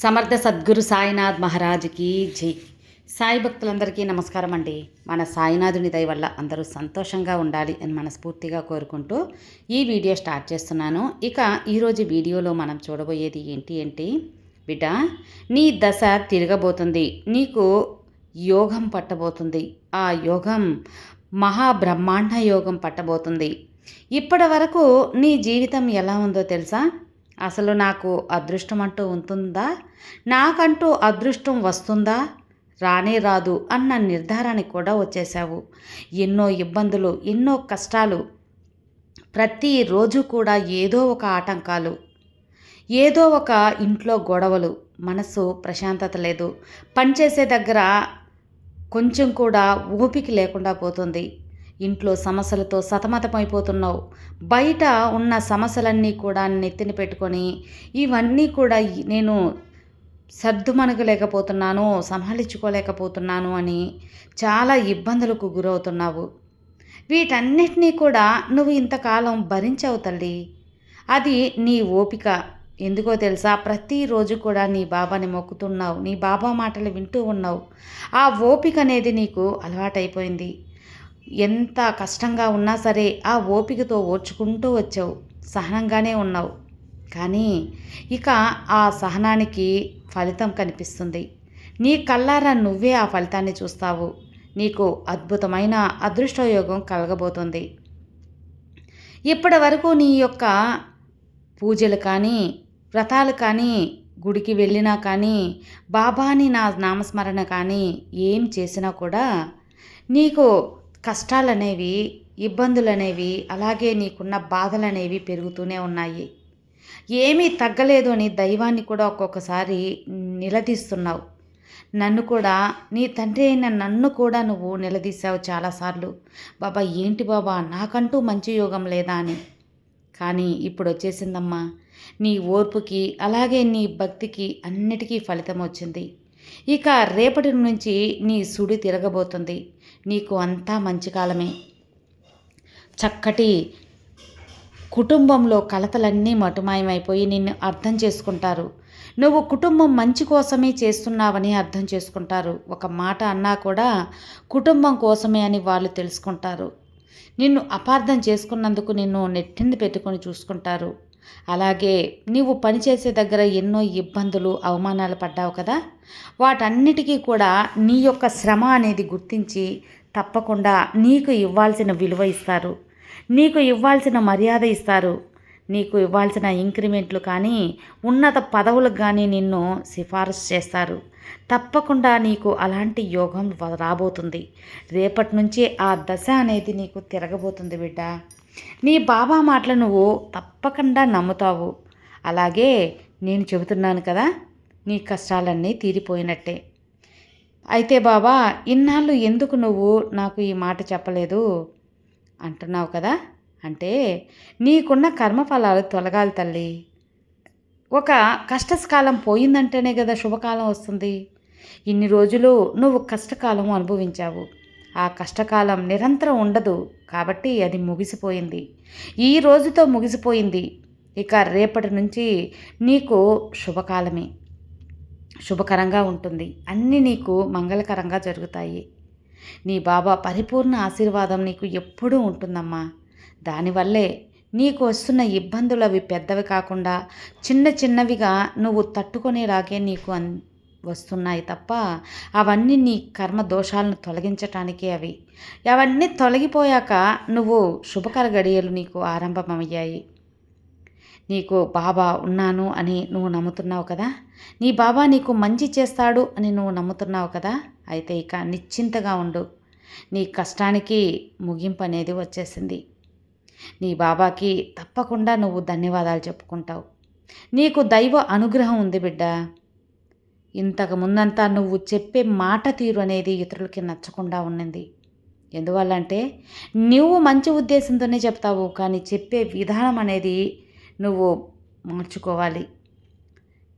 సమర్థ సద్గురు సాయినాథ్ మహారాజ్కి జై. సాయి భక్తులందరికీ నమస్కారం అండి. మన సాయినాథుని దయ వల్ల అందరూ సంతోషంగా ఉండాలి అని మనస్ఫూర్తిగా కోరుకుంటూ ఈ వీడియో స్టార్ట్ చేస్తున్నాను. ఇక ఈరోజు వీడియోలో మనం చూడబోయేది ఏంటి ఏంటి బిడ్డ నీ దశ తిరగబోతుంది. నీకు యోగం పట్టబోతుంది. ఆ యోగం మహాబ్రహ్మాండ యోగం పట్టబోతుంది. ఇప్పటి వరకు నీ జీవితం ఎలా ఉందో తెలుసా? అసలు నాకు అదృష్టం అంటూ ఉంటుందా? నాకంటూ అదృష్టం వస్తుందా? రానే రాదు అన్న నిర్ధారానికి కూడా వచ్చేసావు ఎన్నో ఇబ్బందులు ఎన్నో కష్టాలు. ప్రతిరోజు కూడా ఏదో ఒక ఆటంకాలు. ఏదో ఒక ఇంట్లో గొడవలు. మనసు ప్రశాంతత లేదు. పనిచేసే దగ్గర కొంచెం కూడా ఊపికి లేకుండా పోతుంది. ఇంట్లో సమస్యలతో సతమతమైపోతున్నావు. బయట ఉన్న సమస్యలన్నీ కూడా నెత్తిన పెట్టుకొని ఇవన్నీ కూడా నేను సర్దుమణగలేకపోతున్నాను సంహరించుకోలేకపోతున్నాను అని చాలా ఇబ్బందులకు గురవుతున్నావు. వీటన్నిటినీ కూడా నువ్వు ఇంతకాలం భరించావు తల్లి. అది నీ ఓపిక. ఎందుకో తెలుసా? ప్రతిరోజు కూడా నీ బాబాని మొక్కుతున్నావు నీ బాబా మాటలు వింటూ ఉన్నావు. ఆ ఓపిక అనేది నీకు అలవాటైపోయింది. ఎంత కష్టంగా ఉన్నా సరే ఆ ఓపికతో ఓర్చుకుంటూ వచ్చావు. సహనంగానే ఉన్నావు. కానీ ఇక ఆ సహనానికి ఫలితం కనిపిస్తుంది. నీ కళ్ళారా నువ్వే ఆ ఫలితాన్ని చూస్తావు. నీకు అద్భుతమైన అదృష్టయోగం కలగబోతుంది. ఇప్పటి వరకు నీ యొక్క పూజలు కానీ వ్రతాలు కానీ గుడికి వెళ్ళినా కానీ బాబాని నా నామస్మరణ కానీ ఏం చేసినా కూడా నీకు కష్టాలనేవి ఇబ్బందులనేవి ఇబ్బందులు అనేవి అలాగే నీకున్న బాధలనేవి పెరుగుతూనే ఉన్నాయి. ఏమీ తగ్గలేదు అని దైవాన్ని కూడా ఒక్కొక్కసారి నిలదీస్తున్నావు. నన్ను కూడా నీ తండ్రి అయిన నన్ను కూడా నువ్వు నిలదీశావు చాలాసార్లు. బాబా ఏంటి బాబా? నాకంటూ మంచి యోగం లేదా అని. కానీ ఇప్పుడు వచ్చేసిందమ్మా నీ ఓర్పుకి అలాగే నీ భక్తికి అన్నిటికీ ఫలితం వచ్చింది. ఇక రేపటి నుంచి నీ సుడి తిరగబోతుంది. నీకు అంతా మంచి కాలమే. చక్కటి కుటుంబంలో కలతలన్నీ మటుమాయమైపోయి నిన్ను అర్థం చేసుకుంటారు. నువ్వు కుటుంబం మంచి కోసమే చేస్తున్నావని అర్థం చేసుకుంటారు. ఒక మాట అన్నా కూడా కుటుంబం కోసమే అని వాళ్ళు తెలుసుకుంటారు. నిన్ను అపార్థం చేసుకున్నందుకు నిన్ను నెట్టింది పెట్టుకొని చూసుకుంటారు. అలాగే నీవు పనిచేసే దగ్గర ఎన్నో ఇబ్బందులు అవమానాలు పడ్డావు కదా? వాటన్నిటికీ కూడా నీ యొక్క శ్రమ అనేది గుర్తించి తప్పకుండా నీకు ఇవ్వాల్సిన విలువ ఇస్తారు. నీకు ఇవ్వాల్సిన మర్యాద ఇస్తారు. నీకు ఇవ్వాల్సిన ఇంక్రిమెంట్లు కానీ ఉన్నత పదవులకు కానీ నిన్ను సిఫారసు చేస్తారు. తప్పకుండా నీకు అలాంటి యోగం రాబోతుంది. రేపటి నుంచి ఆ దశ అనేది నీకు తిరగబోతుంది బిడ్డ. నీ బాబా మాటలు నువ్వు తప్పకుండా నమ్ముతావు. అలాగే నేను చెబుతున్నాను కదా నీ కష్టాలన్నీ తీరిపోయినట్టే. అయితే బాబా ఇన్నాళ్ళు ఎందుకు నువ్వు నాకు ఈ మాట చెప్పలేదు? అంటున్నావు కదా? అంటే నీకున్న కర్మఫలాలు తొలగాలి తల్లి. ఒక కష్టకాలం పోయిందంటేనే కదా శుభకాలం వస్తుంది. ఇన్ని రోజులు నువ్వు కష్టకాలం అనుభవించావు. ఆ కష్టకాలం నిరంతరం ఉండదు కాబట్టి అది ముగిసిపోయింది. ఈ రోజుతో ముగిసిపోయింది. ఇక రేపటి నుంచి నీకు శుభకాలమే. శుభకరంగా ఉంటుంది. అన్నీ నీకు మంగళకరంగా జరుగుతాయి. నీ బాబా పరిపూర్ణ ఆశీర్వాదం నీకు ఎప్పుడూ ఉంటుందమ్మా. దానివల్లే నీకు వస్తున్న ఇబ్బందులు అవి పెద్దవి కాకుండా చిన్న చిన్నవిగా నువ్వు తట్టుకునేలాగే నీకు అన్ వస్తున్నాయి తప్ప అవన్నీ నీ కర్మ దోషాలను తొలగించటానికే అవి. అవన్నీ తొలగిపోయాక నువ్వు శుభకర గడియలు నీకు ఆరంభమయ్యాయి. నీకు బాబా ఉన్నాను అని నువ్వు నమ్ముతున్నావు కదా? నీ బాబా నీకు మంచి చేస్తాడు అని నువ్వు నమ్ముతున్నావు కదా? అయితే ఇక నిశ్చింతగా ఉండు. నీ కష్టానికి ముగింపు అనేది వచ్చేసింది. నీ బాబాకి తప్పకుండా నువ్వు ధన్యవాదాలు చెప్పుకుంటావు. నీకు దైవ అనుగ్రహం ఉంది బిడ్డ. ఇంతకు ముందంతా నువ్వు చెప్పే మాట తీరు అనేది ఇతరులకి నచ్చకుండా ఉన్నింది. ఎందువల్లంటే నువ్వు మంచి ఉద్దేశంతోనే చెప్తావు కానీ చెప్పే విధానం అనేది నువ్వు మార్చుకోవాలి.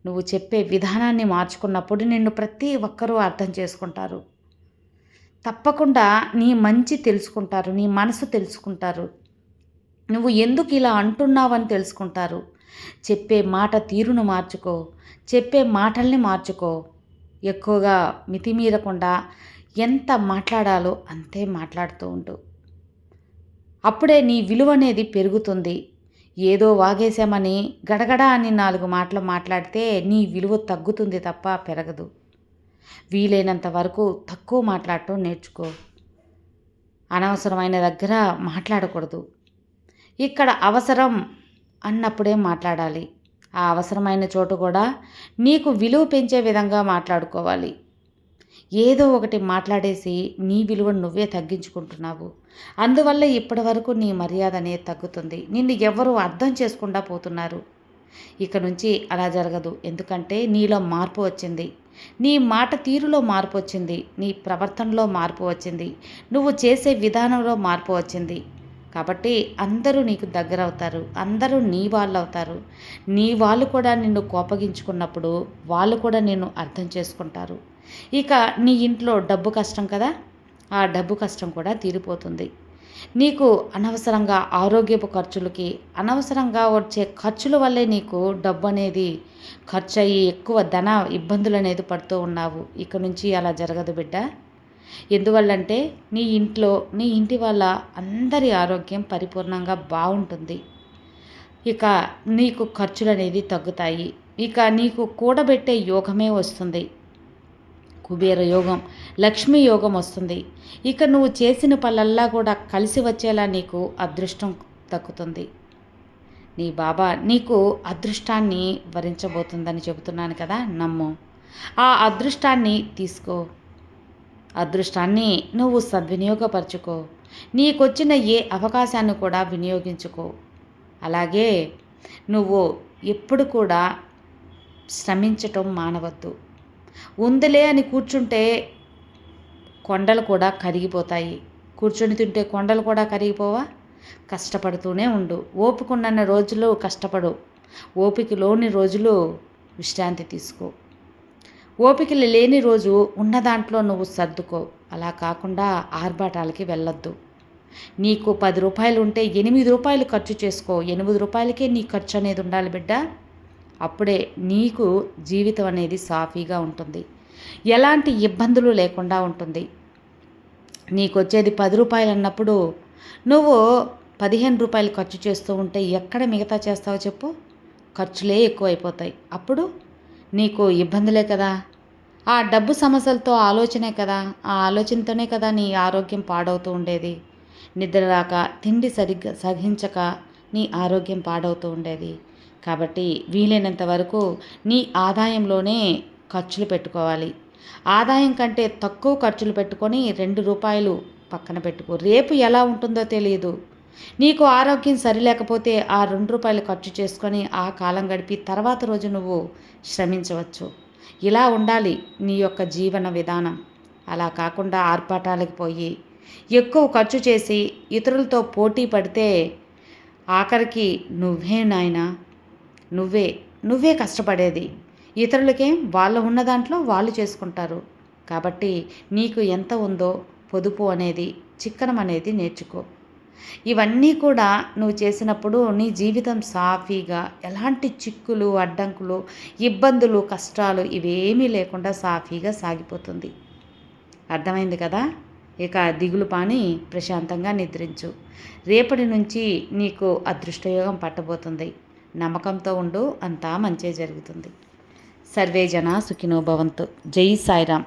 నువ్వు చెప్పే విధానాన్ని మార్చుకున్నప్పుడు నిన్ను ప్రతి ఒక్కరూ అర్థం చేసుకుంటారు. తప్పకుండా నీ మంచి తెలుసుకుంటారు నీ మనసు తెలుసుకుంటారు. నువ్వు ఎందుకు ఇలా అంటున్నావని తెలుసుకుంటారు. చెప్పే మాట తీరును మార్చుకో చెప్పే మాటల్ని మార్చుకో. ఎక్కువగా మితిమీరకుండా ఎంత మాట్లాడాలో అంతే మాట్లాడుతూ ఉండు. అప్పుడే నీ విలువ అనేది పెరుగుతుంది. ఏదో వాగేశామని గడగడ అని నాలుగు మాటలు మాట్లాడితే నీ విలువ తగ్గుతుంది తప్ప పెరగదు. వీలైనంత వరకు తక్కువ మాట్లాడటం నేర్చుకో. అనవసరమైన దగ్గర మాట్లాడకూడదు. ఇక్కడ అవసరం అన్నప్పుడే మాట్లాడాలి. ఆ అవసరమైన చోటు కూడా నీకు విలువ పెంచే విధంగా మాట్లాడుకోవాలి. ఏదో ఒకటి మాట్లాడేసి నీ విలువను నువ్వే తగ్గించుకుంటున్నావు. అందువల్ల ఇప్పటి వరకు నీ మర్యాద అనేది తగ్గుతుంది. నిన్ను ఎవరు అర్థం చేసుకుండా పోతున్నారు. ఇక నుంచి అలా జరగదు. ఎందుకంటే నీలో మార్పు వచ్చింది. నీ మాట తీరులో మార్పు వచ్చింది. నీ ప్రవర్తనలో మార్పు వచ్చింది. నువ్వు చేసే విధానంలో మార్పు వచ్చింది. కాబట్టి అందరూ నీకు దగ్గర అవుతారు అందరూ నీ వాళ్ళు అవుతారు నీ వాళ్ళు కూడా నిన్ను కోపగించుకున్నప్పుడు వాళ్ళు కూడా నిన్ను అర్థం చేసుకుంటారు. ఇక నీ ఇంట్లో డబ్బు కష్టం కదా? ఆ డబ్బు కష్టం కూడా తీరిపోతుంది. నీకు అనవసరంగా ఆరోగ్యపు ఖర్చులకి అనవసరంగా వచ్చే ఖర్చుల వల్లే నీకు డబ్బు అనేది ఖర్చు అయ్యి ఎక్కువ ధన ఇబ్బందులు అనేది పడుతూ ఉన్నావు. ఇక నుంచి అలా జరగదు బిడ్డ. ఎందువల్లంటే నీ ఇంట్లో నీ ఇంటి వల్ల అందరి ఆరోగ్యం పరిపూర్ణంగా బాగుంటుంది. ఇక నీకు ఖర్చులు అనేది తగ్గుతాయి. ఇక నీకు కూడబెట్టే యోగమే వస్తుంది. కుబేర యోగం లక్ష్మీ యోగం వస్తుంది. ఇక నువ్వు చేసిన పనులల్లా కూడా కలిసి వచ్చేలా నీకు అదృష్టం దక్కుతుంది. నీ బాబా నీకు అదృష్టాన్ని వరించబోతుందని చెబుతున్నాను కదా నమ్ము. ఆ అదృష్టాన్ని తీసుకో. అదృష్టాన్ని నువ్వు సద్వినియోగపరచుకో. నీకొచ్చిన ఏ అవకాశాన్ని కూడా వినియోగించుకో. అలాగే నువ్వు ఎప్పుడు కూడా శ్రమించటం మానవద్దు. ఉందిలే అని కూర్చుంటే కొండలు కూడా కరిగిపోతాయి. కూర్చొని తింటే కొండలు కూడా కరిగిపోవా? కష్టపడుతూనే ఉండు. ఓపుకున్న రోజులు కష్టపడు. ఓపికలోని రోజులు విశ్రాంతి తీసుకో. ఓపికలు లేని రోజు ఉన్న దాంట్లో నువ్వు సర్దుకో. అలా కాకుండా ఆర్భాటాలకి వెళ్ళొద్దు. నీకు పది రూపాయలు ఉంటే ఎనిమిది రూపాయలు ఖర్చు చేసుకో. ఎనిమిది రూపాయలకే నీ ఖర్చు అనేది ఉండాలి బిడ్డ. అప్పుడే నీకు జీవితం అనేది సాఫీగా ఉంటుంది. ఎలాంటి ఇబ్బందులు లేకుండా ఉంటుంది. నీకు వచ్చేది పది రూపాయలు అన్నప్పుడు నువ్వు పదిహేను రూపాయలు ఖర్చు చేస్తూ ఉంటే ఎక్కడ మిగతా చేస్తావో చెప్పు. ఖర్చులే ఎక్కువైపోతాయి. అప్పుడు నీకు ఇబ్బందులే కదా? ఆ డబ్బు సమస్యలతో ఆలోచనే కదా? ఆ ఆలోచనతోనే కదా నీ ఆరోగ్యం పాడవుతూ ఉండేది. నిద్ర రాక తిండి సరిగ్గా సహించక నీ ఆరోగ్యం పాడవుతూ ఉండేది. కాబట్టి వీలైనంత వరకు నీ ఆదాయంలోనే ఖర్చులు పెట్టుకోవాలి. ఆదాయం కంటే తక్కువ ఖర్చులు పెట్టుకొని రెండు రూపాయలు పక్కన పెట్టుకో. రేపు ఎలా ఉంటుందో తెలియదు నీకు ఆరోగ్యం సరిలేకపోతే ఆ రెండు రూపాయలు ఖర్చు చేసుకొని ఆ కాలం గడిపి తర్వాత రోజు నువ్వు శ్రమించవచ్చు. ఇలా ఉండాలి నీ యొక్క జీవన విధానం. అలా కాకుండా ఆర్పాటాలకు పోయి ఎక్కువ ఖర్చు చేసి ఇతరులతో పోటీ పడితే ఆఖరికి నువ్వే నాయనా. నువ్వే నువ్వే కష్టపడేది. ఇతరులకేం వాళ్ళు ఉన్న దాంట్లో వాళ్ళు చేసుకుంటారు. కాబట్టి నీకు ఎంత ఉందో పొదుపు అనేది చిక్కనం అనేది నేర్చుకో. ఇవన్నీ కూడా నువ్వు చేసినప్పుడు నీ జీవితం సాఫీగా ఎలాంటి చిక్కులు అడ్డంకులు ఇబ్బందులు కష్టాలు ఇవేమీ లేకుండా సాఫీగా సాగిపోతుంది. అర్థమైంది కదా? ఇక దిగులు పాని ప్రశాంతంగా నిద్రించు. రేపటి నుంచి నీకు అదృష్టయోగం పట్టబోతుంది. నమ్మకంతో ఉండు అంతా మంచే జరుగుతుంది. సర్వే జన సుఖినో భవంతు. జై సాయిరామ్.